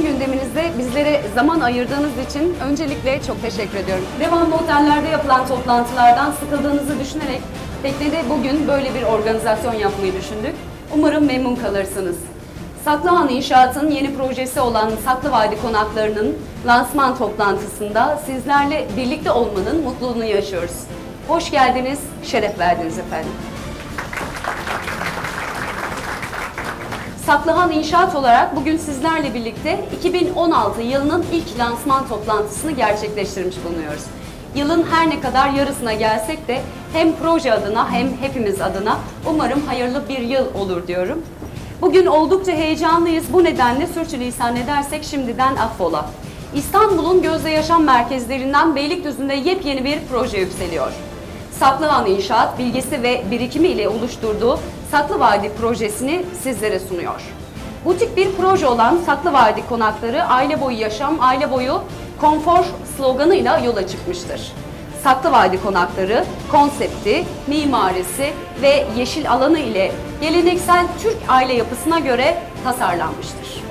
yoğun gündeminizde bizlere zaman ayırdığınız için öncelikle çok teşekkür ediyorum. Devamlı otellerde yapılan toplantılardan sıkıldığınızı düşünerek teknede bugün böyle bir organizasyon yapmayı düşündük. Umarım memnun kalırsınız. Saklıhan İnşaat'ın yeni projesi olan Saklı Vadi Konakları'nın lansman toplantısında sizlerle birlikte olmanın mutluluğunu yaşıyoruz. Hoş geldiniz, şeref verdiniz efendim. Saklıhan İnşaat olarak bugün sizlerle birlikte 2016 yılının ilk lansman toplantısını gerçekleştirmiş bulunuyoruz. Yılın her ne kadar yarısına gelsek de hem proje adına hem hepimiz adına umarım hayırlı bir yıl olur diyorum. Bugün oldukça heyecanlıyız. Bu nedenle sürçülisan edersek şimdiden affola. İstanbul'un gözde yaşam merkezlerinden Beylikdüzü'nde yepyeni bir proje yükseliyor. Saklıhan İnşaat bilgisi ve birikimi ile oluşturduğu Saklı Vadi projesini sizlere sunuyor. Butik bir proje olan Saklı Vadi konakları aile boyu yaşam, aile boyu konfor sloganıyla yola çıkmıştır. Saklı Vadi konakları konsepti, mimarisi ve yeşil alanı ile geleneksel Türk aile yapısına göre tasarlanmıştır.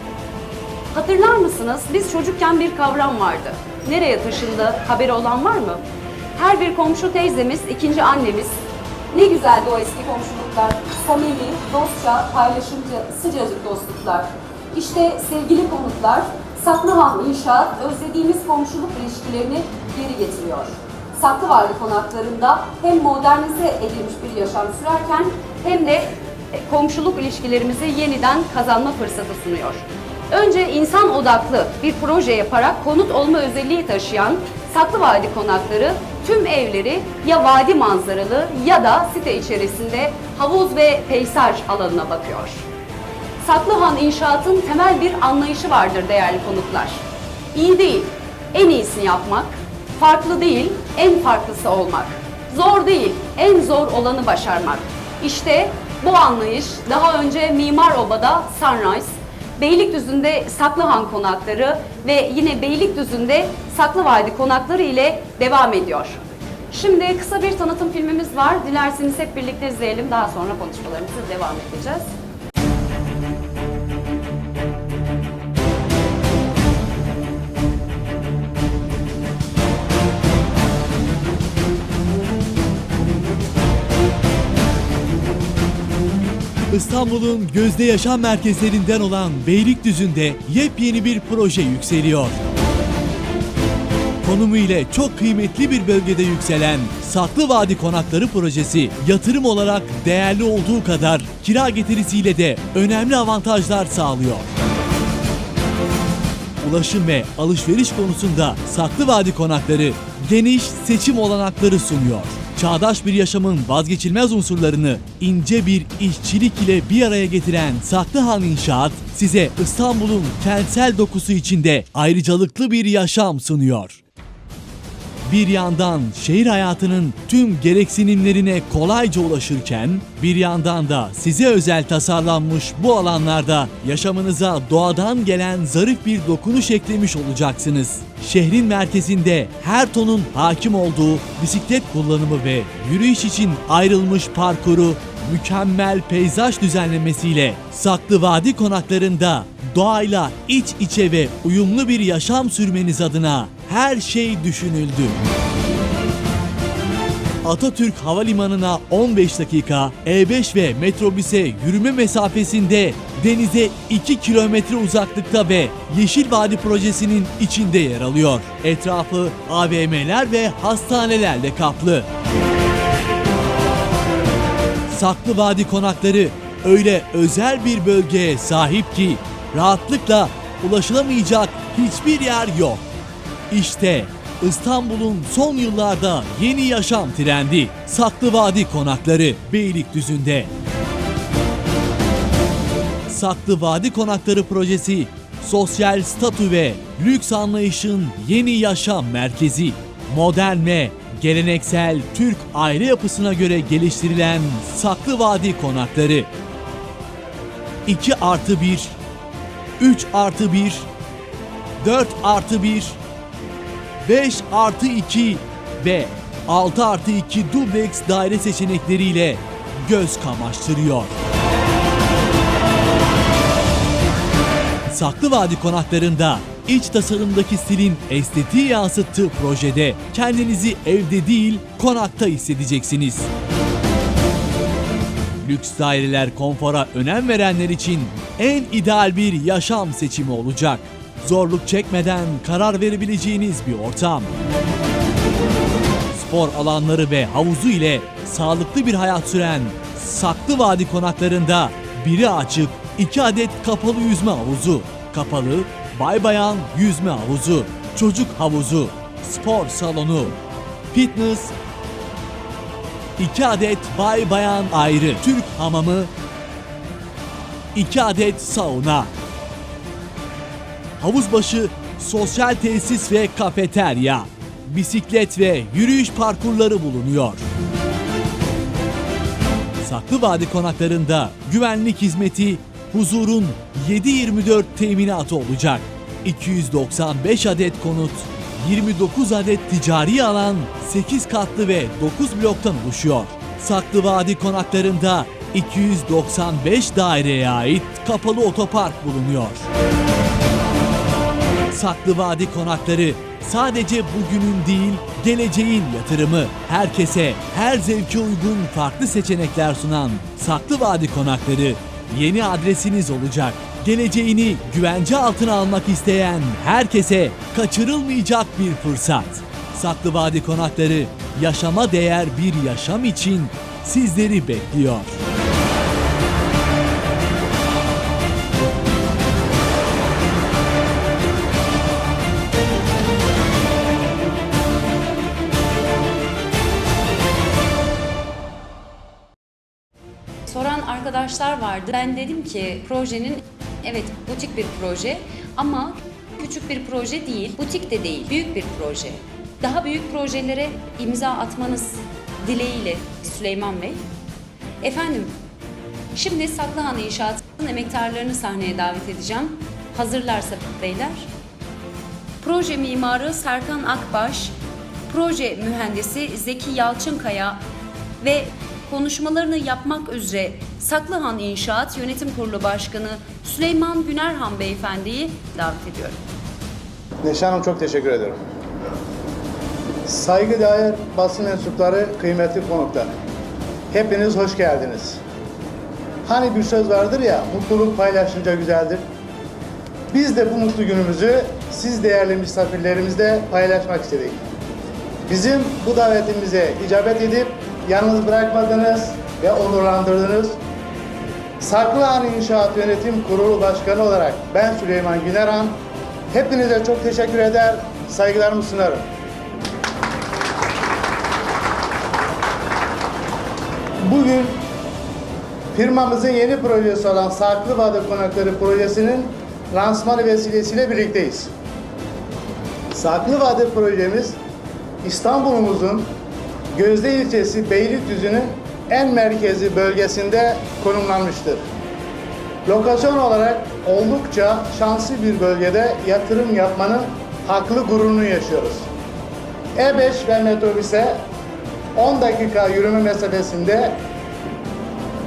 Hatırlar mısınız? Biz çocukken bir kavram vardı. Nereye taşındı? Haberi olan var mı? Her bir komşu teyzemiz, ikinci annemiz. Ne güzeldi o eski komşuluklar. Samimi, dostça, paylaşımcı, sıcacık dostluklar. İşte sevgili konuklar, Saklıhan İnşaat özlediğimiz komşuluk ilişkilerini geri getiriyor. Saklıvadi konaklarında hem modernize edilmiş bir yaşam sürerken hem de e, komşuluk ilişkilerimizi yeniden kazanma fırsatı sunuyor. Önce insan odaklı bir proje yaparak konut olma özelliği taşıyan Saklıvadi konakları tüm evleri ya vadi manzaralı ya da site içerisinde havuz ve peyzaj alanına bakıyor. Saklıhan İnşaat'ın temel bir anlayışı vardır değerli konuklar. İyi değil, en iyisini yapmak, farklı değil, en farklısı olmak. Zor değil, en zor olanı başarmak. İşte bu anlayış daha önce Mimar Oba'da Sunrise, Beylikdüzü'nde Saklıhan konakları ve yine Beylikdüzü'nde Saklıvadi konakları ile devam ediyor. Şimdi kısa bir tanıtım filmimiz var. Dilerseniz hep birlikte izleyelim. Daha sonra konuşmalarımızı devam edeceğiz. İstanbul'un gözde yaşam merkezlerinden olan Beylikdüzü'nde yepyeni bir proje yükseliyor. Konumu ile çok kıymetli bir bölgede yükselen Saklı Vadi Konakları projesi yatırım olarak değerli olduğu kadar kira getirisiyle de önemli avantajlar sağlıyor. Ulaşım ve alışveriş konusunda Saklı Vadi Konakları geniş seçim olanakları sunuyor. Çağdaş bir yaşamın vazgeçilmez unsurlarını ince bir işçilik ile bir araya getiren Saklıhan İnşaat size İstanbul'un kentsel dokusu içinde ayrıcalıklı bir yaşam sunuyor. Bir yandan şehir hayatının tüm gereksinimlerine kolayca ulaşırken, bir yandan da size özel tasarlanmış bu alanlarda yaşamınıza doğadan gelen zarif bir dokunuş eklemiş olacaksınız. Şehrin merkezinde her tonun hakim olduğu bisiklet kullanımı ve yürüyüş için ayrılmış parkuru mükemmel peyzaj düzenlemesiyle Saklı Vadi konaklarında doğayla iç içe ve uyumlu bir yaşam sürmeniz adına her şey düşünüldü. Atatürk Havalimanı'na 15 dakika, E5 ve metrobüse yürüme mesafesinde denize 2 kilometre uzaklıkta ve Yeşil Vadi projesinin içinde yer alıyor. Etrafı AVM'ler ve hastanelerle kaplı. Saklı Vadi konakları öyle özel bir bölgeye sahip ki rahatlıkla ulaşılamayacak hiçbir yer yok. İşte İstanbul'un son yıllarda yeni yaşam trendi Saklı Vadi konakları Beylikdüzü'nde. Saklı Vadi Konakları projesi sosyal statü ve lüks anlayışın yeni yaşam merkezi. Modern ve geleneksel Türk aile yapısına göre geliştirilen Saklı Vadi Konakları. 2 artı 1, 3 artı 1, 4 artı 1, 5 artı 2 ve 6 artı 2 dubleks daire seçenekleriyle göz kamaştırıyor. Saklı Vadi konaklarında iç tasarımdaki stilin estetiği yansıttığı projede kendinizi evde değil konakta hissedeceksiniz. Lüks daireler konfora önem verenler için en ideal bir yaşam seçimi olacak. Zorluk çekmeden karar verebileceğiniz bir ortam. Spor alanları ve havuzu ile sağlıklı bir hayat süren Saklı Vadi konaklarında biri açık, iki adet kapalı yüzme havuzu, kapalı bay bayan yüzme havuzu, çocuk havuzu, spor salonu, fitness, 2 adet bay bayan ayrı Türk hamamı, 2 adet sauna, havuzbaşı sosyal tesis ve kafeterya, bisiklet ve yürüyüş parkurları bulunuyor. Saklı Vadi konaklarında güvenlik hizmeti huzurun 7-24 teminatı olacak. 295 adet konut, 29 adet ticari alan, 8 katlı ve 9 bloktan oluşuyor. Saklı Vadi konaklarında 295 daireye ait kapalı otopark bulunuyor. Saklı Vadi konakları sadece bugünün değil, geleceğin yatırımı. Herkese, her zevke uygun farklı seçenekler sunan Saklı Vadi konakları yeni adresiniz olacak. Geleceğini güvence altına almak isteyen herkese kaçırılmayacak bir fırsat. Saklı Vadi konakları yaşama değer bir yaşam için sizleri bekliyor. Arkadaşlar vardı. Ben dedim ki projenin evet butik bir proje ama küçük bir proje değil, butik de değil, büyük bir proje. Daha büyük projelere imza atmanız dileğiyle Süleyman Bey. Efendim, şimdi Saklıhan İnşaat'ın emektarlarını sahneye davet edeceğim. Hazırlarsa beyler. Proje mimarı Serkan Akbaş, proje mühendisi Zeki Yalçınkaya ve konuşmalarını yapmak üzere Saklıhan İnşaat Yönetim Kurulu Başkanı Süleyman Günerhan Beyefendi'yi davet ediyorum. Neşe Hanım çok teşekkür ederim. Saygıdeğer basın mensupları, kıymetli konuklar. Hepiniz hoş geldiniz. Hani bir söz vardır ya, mutluluk paylaşınca güzeldir. Biz de bu mutlu günümüzü siz değerli misafirlerimizle paylaşmak istedik. Bizim bu davetimize icabet edip yalnız bırakmadınız ve onurlandırdınız. Saklıhan İnşaat Yönetim Kurulu Başkanı olarak ben Süleyman Günerhan. Hepinize çok teşekkür eder, saygılarımı sunarım. Bugün firmamızın yeni projesi olan Saklı Vadi Konakları projesinin lansmanı vesilesiyle birlikteyiz. Saklı Vadi projemiz İstanbul'umuzun Gözde ilçesi Beylikdüzü'nün en merkezi bölgesinde konumlanmıştır. Lokasyon olarak oldukça şanslı bir bölgede yatırım yapmanın haklı gururunu yaşıyoruz. E5 ve metrobüse 10 dakika yürüme mesafesinde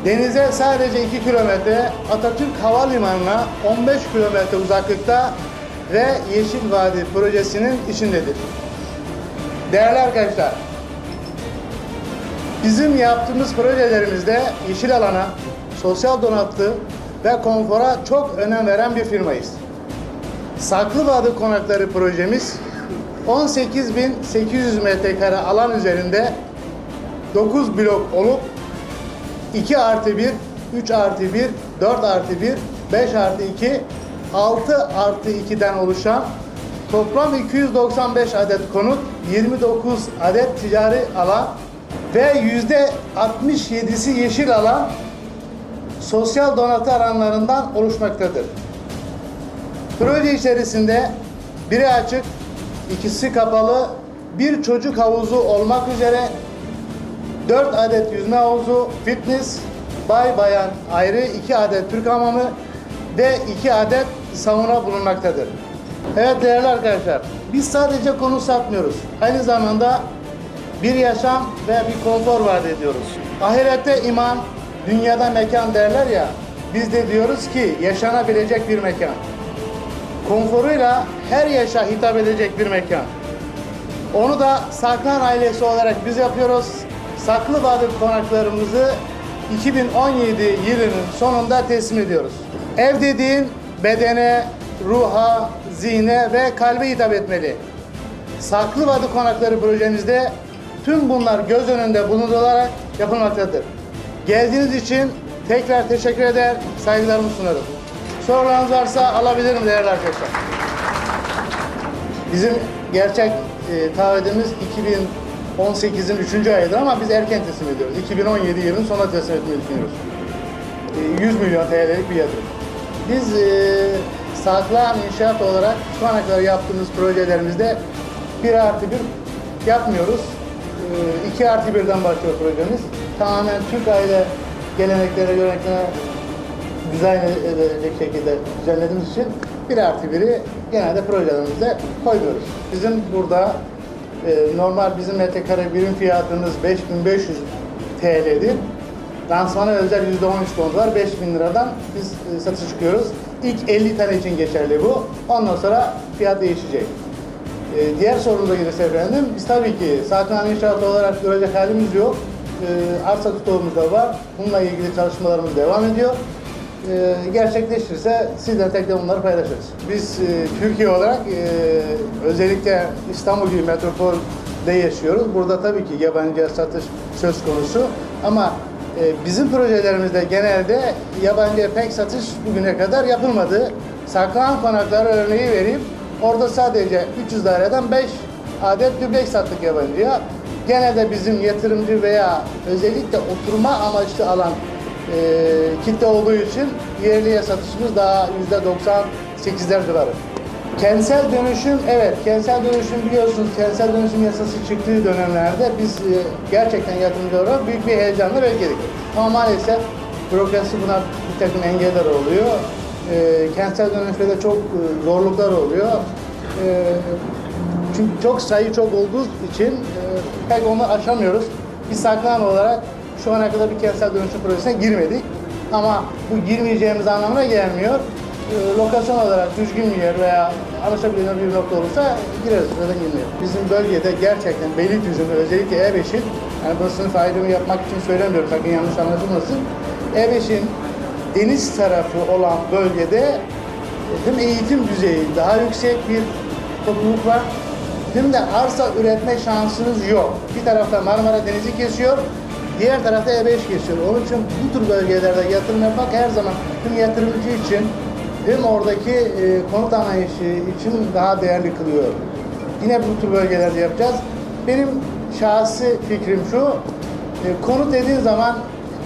denize sadece 2 kilometre, Atatürk Havalimanı'na 15 kilometre uzaklıkta ve Yeşil Vadi projesinin içindedir. Değerli arkadaşlar, Bizim yaptığımız projelerimizde yeşil alana, sosyal donatı ve konfora çok önem veren bir firmayız. Saklı Vadi Konakları projemiz 18.800 metrekare alan üzerinde 9 blok olup 2 artı 1, 3 artı 1, 4 artı 1, 5 artı 2, 6 artı 2'den oluşan toplam 295 adet konut, 29 adet ticari alan ve yüzde 67'si yeşil alan sosyal donatı alanlarından oluşmaktadır. Proje içerisinde biri açık, ikisi kapalı, bir çocuk havuzu olmak üzere 4 adet yüzme havuzu, fitness, bay bayan ayrı 2 adet Türk hamamı ve 2 adet sauna bulunmaktadır. Evet değerli arkadaşlar, biz sadece konu satmıyoruz. Aynı zamanda bir yaşam ve bir konfor vaat ediyoruz. Ahirette iman, dünyada mekan derler ya, biz de diyoruz ki yaşanabilecek bir mekan. konforuyla her yaşa hitap edecek bir mekan. Onu da Saklan ailesi olarak biz yapıyoruz. Saklı Vadi konaklarımızı 2017 yılının sonunda teslim ediyoruz. Ev dediğin bedene, ruha, zihne ve kalbe hitap etmeli. Saklı Vadi Konakları projemizde tüm bunlar göz önünde bulundurularak yapılmaktadır. Geldiğiniz için tekrar teşekkür eder, saygılarımı sunarım. Sorularınız varsa alabilirim değerli arkadaşlar. Bizim gerçek e, taahhüdümüz 2018'in 3. ayıdır ama biz erken teslim ediyoruz. 2017 yılının sonuna teslim etmeyi düşünüyoruz. E, 100 milyon TL'lik bir yatırım. Biz e, Saklan İnşaat olarak şu ana kadar yaptığımız projelerimizde 1 artı 1 yapmıyoruz. 2 artı 1'den başlıyor projemiz. Tamamen Türk aile geleneklerine, göreneklerine dizayn edecek şekilde düzenlediğimiz için 1 artı 1'i genelde projelerimizde koymuyoruz. Bizim burada e, normal bizim metrekare birim fiyatımız 5500 TL'dir. Lansmana özel %13 bonus var. 5000 liradan biz e, satışa çıkıyoruz. İlk 50 tane için geçerli bu. Ondan sonra fiyat değişecek. E, diğer sorumuza gelirse efendim, biz tabii ki Saklan İnşaat olarak görecek halimiz yok. E, arsa tutumumuz da var. Bununla ilgili çalışmalarımız devam ediyor. E, gerçekleşirse sizden tekrar bunları paylaşırız. Biz e, Türkiye olarak e, özellikle İstanbul gibi metropolde yaşıyoruz. Burada tabii ki yabancı satış söz konusu ama e, bizim projelerimizde genelde yabancıya pek satış bugüne kadar yapılmadı. Saklanan konakları örneği vereyim. Orada sadece 300 daireden 5 adet dübleks sattık yabancıya. Genelde bizim yatırımcı veya özellikle oturma amaçlı alan e, kitle olduğu için yerliye satışımız daha %98'ler civarı. Kentsel dönüşüm, evet kentsel dönüşüm biliyorsunuz kentsel dönüşüm yasası çıktığı dönemlerde biz e, gerçekten yatırımcı olarak büyük bir heyecanla bekledik. Ama maalesef bürokrasi buna bir takım engeller oluyor. E, kentsel dönüşümde çok e, zorluklar oluyor. E, çünkü çok sayı çok olduğu için e, pek onu aşamıyoruz. Biz saklan olarak şu ana kadar bir kentsel dönüşüm projesine girmedik. Ama bu girmeyeceğimiz anlamına gelmiyor. E, lokasyon olarak düzgün bir yer veya anlaşabilen bir nokta olursa gireriz. Neden girmiyor? Bizim bölgede gerçekten Beylikdüzü'nün özellikle E5'in, yani bu sınıf ayrımı yapmak için söylemiyorum sakın yanlış anlaşılmasın. E5'in deniz tarafı olan bölgede hem eğitim düzeyi daha yüksek bir topluluk var hem de arsa üretme şansınız yok. Bir tarafta Marmara Denizi kesiyor, diğer tarafta E5 kesiyor. Onun için bu tür bölgelerde yatırım yapmak her zaman hem yatırımcı için hem oradaki e, konut anlayışı için daha değerli kılıyor. Yine bu tür bölgelerde yapacağız. Benim şahsi fikrim şu, e, konut dediğin zaman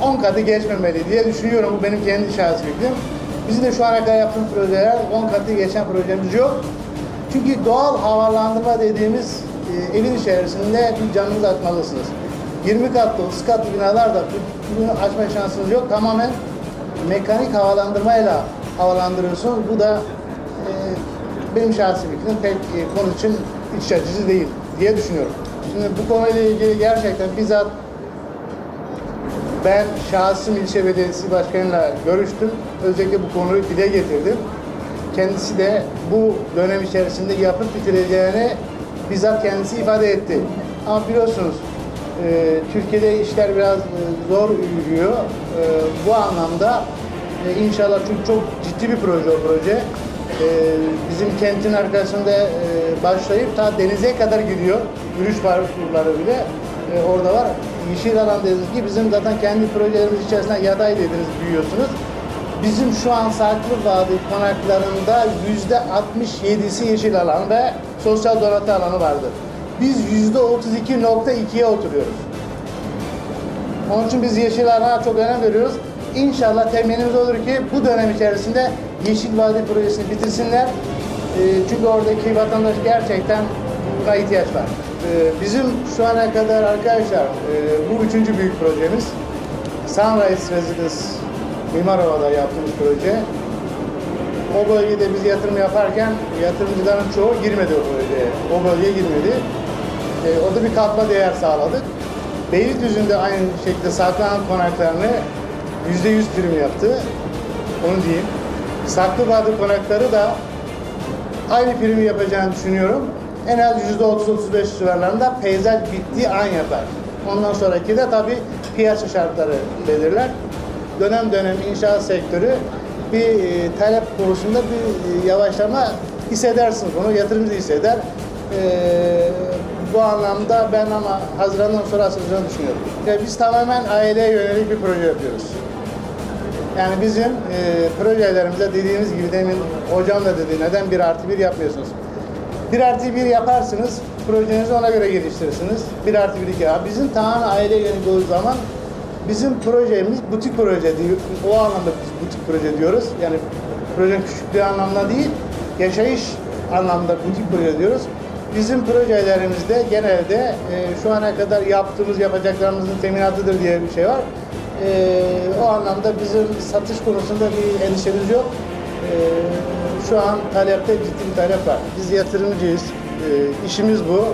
10 katı geçmemeli diye düşünüyorum. Bu benim kendi şahsi fikrim. Bizim de şu ana kadar yaptığımız projeler 10 katı geçen projemiz yok. Çünkü doğal havalandırma dediğimiz e, evin içerisinde bir canınızı atmalısınız. 20 katlı, 30 katlı binalarda bu- bunu açma şansınız yok. Tamamen mekanik havalandırmayla havalandırıyorsunuz. Bu da e, benim şahsi fikrim pek e, konu için iç açıcı değil diye düşünüyorum. Şimdi bu konuyla ilgili gerçekten bizzat ben şahsım ilçe belediyesi başkanıyla görüştüm. Özellikle bu konuyu dile getirdim. Kendisi de bu dönem içerisinde yapıp bitireceğini bizzat kendisi ifade etti. Ama biliyorsunuz e, Türkiye'de işler biraz e, zor yürüyor. E, bu anlamda e, inşallah çünkü çok ciddi bir proje o proje. E, bizim kentin arkasında e, başlayıp ta denize kadar gidiyor. Yürüyüş parkurları bile e, orada var. Yeşil alan dediğiniz gibi bizim zaten kendi projelerimiz içerisinde yaday dediniz büyüyorsunuz. Bizim şu an Saklı Vadi konaklarında yüzde 67'si yeşil alan ve sosyal donatı alanı vardır. Biz yüzde 32.2'ye oturuyoruz. Onun için biz yeşil alana çok önem veriyoruz. İnşallah temennimiz olur ki bu dönem içerisinde Yeşil Vadi projesini bitirsinler. Ee, çünkü oradaki vatandaş gerçekten buna ihtiyaç var. Ee, bizim şu ana kadar arkadaşlar e, bu üçüncü büyük projemiz. Sunrise Residence Mimarova'da yaptığımız proje. O bölgede biz yatırım yaparken yatırımcıların çoğu girmedi o projeye. O bölgeye girmedi. E, orada bir katma değer sağladık. Beylikdüzü'nde aynı şekilde saklanan konaklarını yüzde yüz prim yaptı. Onu diyeyim. Saklı Vadi konakları da aynı primi yapacağını düşünüyorum. En az %30-35 civarlarında peyzaj bittiği an yapar. Ondan sonraki de tabii piyasa şartları belirler. Dönem dönem inşaat sektörü bir e, talep konusunda bir e, yavaşlama hissedersiniz. Bunu yatırımcı hisseder. E, bu anlamda ben ama Haziran'dan sonra açılacağını düşünüyorum. Ve biz tamamen aileye yönelik bir proje yapıyoruz. Yani bizim e, projelerimizde dediğiniz gibi demin hocam da dedi neden bir artı bir yapmıyorsunuz? Bir artı bir yaparsınız, projenizi ona göre geliştirirsiniz. Bir artı bir iki. Bizim tamamen yönelik olduğu zaman bizim projemiz butik proje diyor. O anlamda biz butik proje diyoruz. Yani projenin küçüklüğü anlamda değil, yaşayış anlamda butik proje diyoruz. Bizim projelerimizde genelde e, şu ana kadar yaptığımız yapacaklarımızın teminatıdır diye bir şey var. E, o anlamda bizim satış konusunda bir endişemiz yok. E, şu an talepte ciddi bir talep var. Biz yatırımcıyız. E, işimiz bu.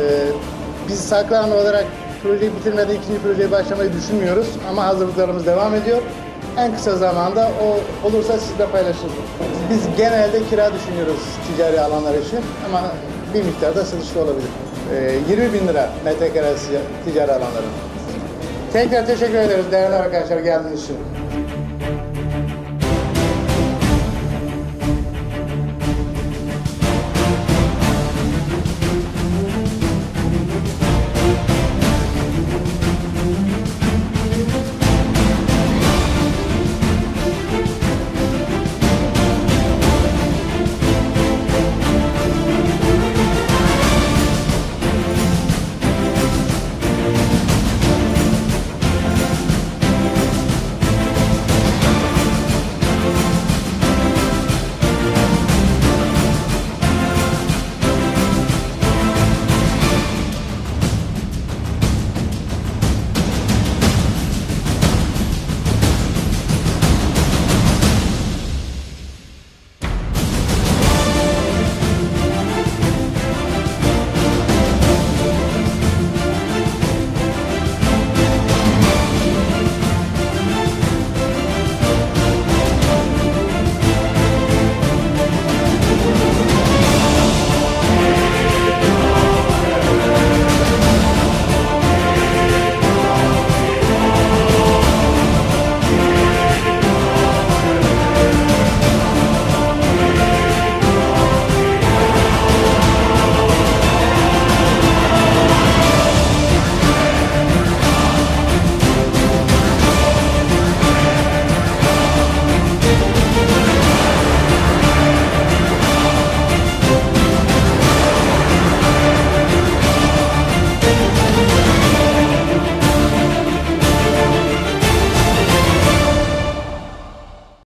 E, biz Saklan olarak projeyi bitirmeden ikinci projeye başlamayı düşünmüyoruz. Ama hazırlıklarımız devam ediyor. En kısa zamanda o olursa sizle paylaşırız. Biz genelde kira düşünüyoruz ticari alanlar için ama bir miktarda satışta olabilir. E, 20 bin lira metrekaresi ticari alanların. Tekrar teşekkür ederiz değerli arkadaşlar geldiğiniz için.